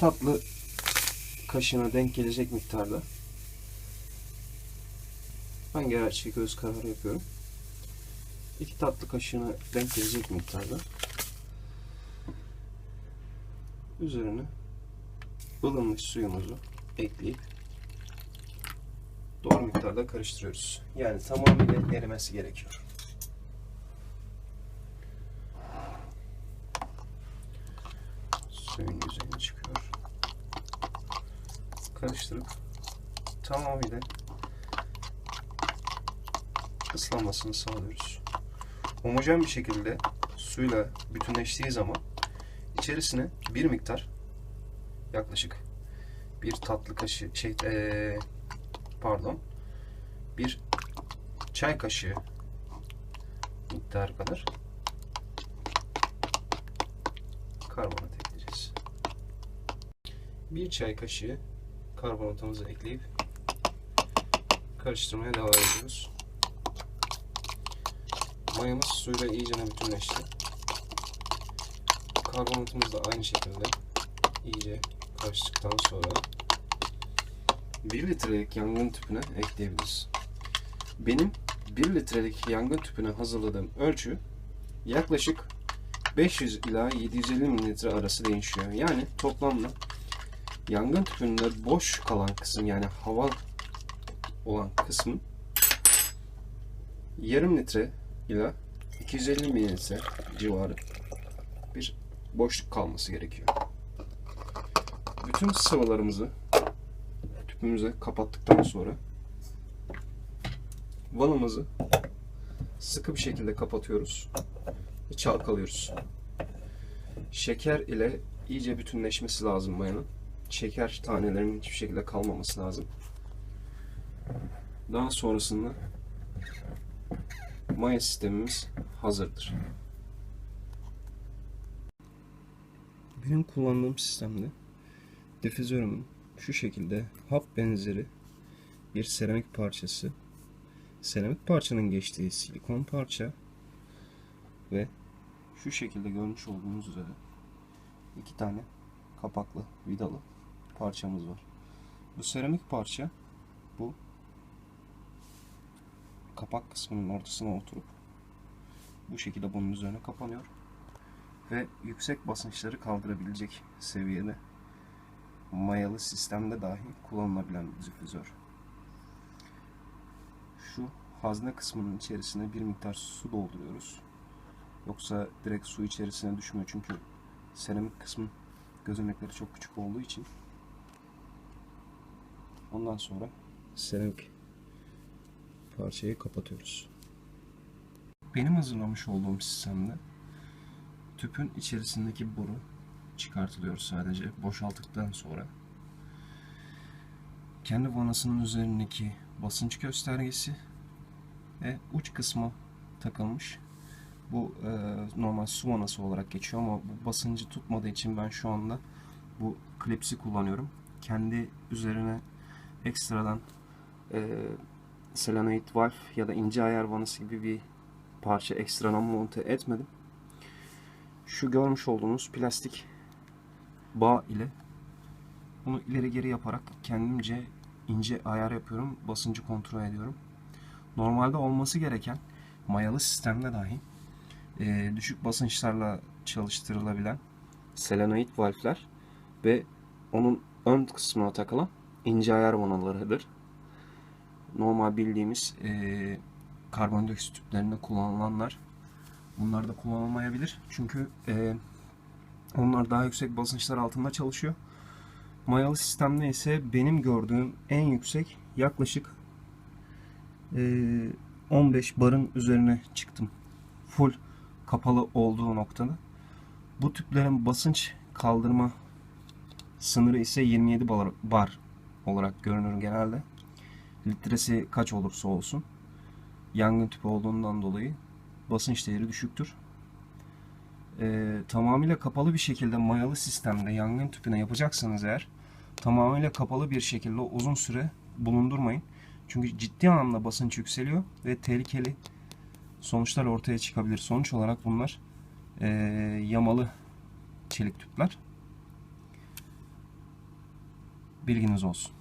tatlı kaşığına denk gelecek miktarda ben gerçi göz kararı yapıyorum. İki tatlı kaşığına denk gelecek miktarda üzerine ılınmış suyumuzu ekleyip doğru miktarda karıştırıyoruz. Yani tamamıyla erimesi gerekiyor. Suyun yüzeyine çıkıyor. Karıştırıp tamamıyla ıslanmasını sağlıyoruz. Homojen bir şekilde suyla bütünleştiği zaman içerisine bir miktar yaklaşık bir tatlı kaşığı şey eee, pardon bir çay kaşığı miktarı kadar karbonat ekleyeceğiz. Bir çay kaşığı karbonatımızı ekleyip karıştırmaya devam ediyoruz. Mayamız suyla iyice bütünleşti. Karbonatımız da aynı şekilde iyice karıştıktan sonra 1 litrelik yangın tüpüne ekleyebiliriz. Benim 1 litrelik yangın tüpüne hazırladığım ölçü yaklaşık 500 ila 750 mililitre arası değişiyor. Yani toplamda yangın tüpünde boş kalan kısım yani hava olan kısmın yarım litre ila 250 mililitre civarı bir boşluk kalması gerekiyor. Bütün sıvılarımızı tüpümüze kapattıktan sonra vanamızı sıkı bir şekilde kapatıyoruz ve çalkalıyoruz. Şeker ile iyice bütünleşmesi lazım mayanın. Şeker tanelerinin hiçbir şekilde kalmaması lazım. Daha sonrasında maya sistemimiz hazırdır. Benim kullandığım sistemde difüzörümün şu şekilde hap benzeri bir seramik parçası, seramik parçanın geçtiği silikon parça ve şu şekilde görmüş olduğunuz üzere iki tane kapaklı vidalı parçamız var. Bu seramik parça bu kapak kısmının ortasına oturup bu şekilde bunun üzerine kapanıyor ve yüksek basınçları kaldırabilecek seviyede mayalı sistemde dahi kullanılabilen bir difüzör. Şu hazne kısmının içerisine bir miktar su dolduruyoruz. Yoksa direkt su içerisine düşmüyor çünkü seramik kısmın gözenekleri çok küçük olduğu için. Ondan sonra seramik parçayı kapatıyoruz. Benim hazırlamış olduğum sistemde tüpün içerisindeki boru çıkartılıyor sadece boşalttıktan sonra. Kendi vanasının üzerindeki basınç göstergesi ve uç kısmı takılmış. Bu e, normal su vanası olarak geçiyor ama bu basıncı tutmadığı için ben şu anda bu klipsi kullanıyorum. Kendi üzerine ekstradan e, selenoid valve ya da ince ayar vanası gibi bir parça ekstradan monte etmedim. Şu görmüş olduğunuz plastik bağ ile bunu ileri geri yaparak kendimce ince ayar yapıyorum. Basıncı kontrol ediyorum. Normalde olması gereken mayalı sistemde dahi e, düşük basınçlarla çalıştırılabilen selenoid valfler ve onun ön kısmına takılan ince ayar vanalarıdır. Normal bildiğimiz e, karbondioksit tüplerinde kullanılanlar bunlar da kullanılmayabilir. Çünkü e, onlar daha yüksek basınçlar altında çalışıyor. Mayalı sistemde ise benim gördüğüm en yüksek yaklaşık e, 15 barın üzerine çıktım. Full kapalı olduğu noktada. Bu tüplerin basınç kaldırma sınırı ise 27 bar, olarak görünür genelde. Litresi kaç olursa olsun. Yangın tüpü olduğundan dolayı basınç değeri düşüktür. Ee, tamamıyla kapalı bir şekilde mayalı sistemde yangın tüpüne yapacaksanız eğer tamamıyla kapalı bir şekilde uzun süre bulundurmayın. Çünkü ciddi anlamda basınç yükseliyor ve tehlikeli sonuçlar ortaya çıkabilir. Sonuç olarak bunlar e, yamalı çelik tüpler. Bilginiz olsun.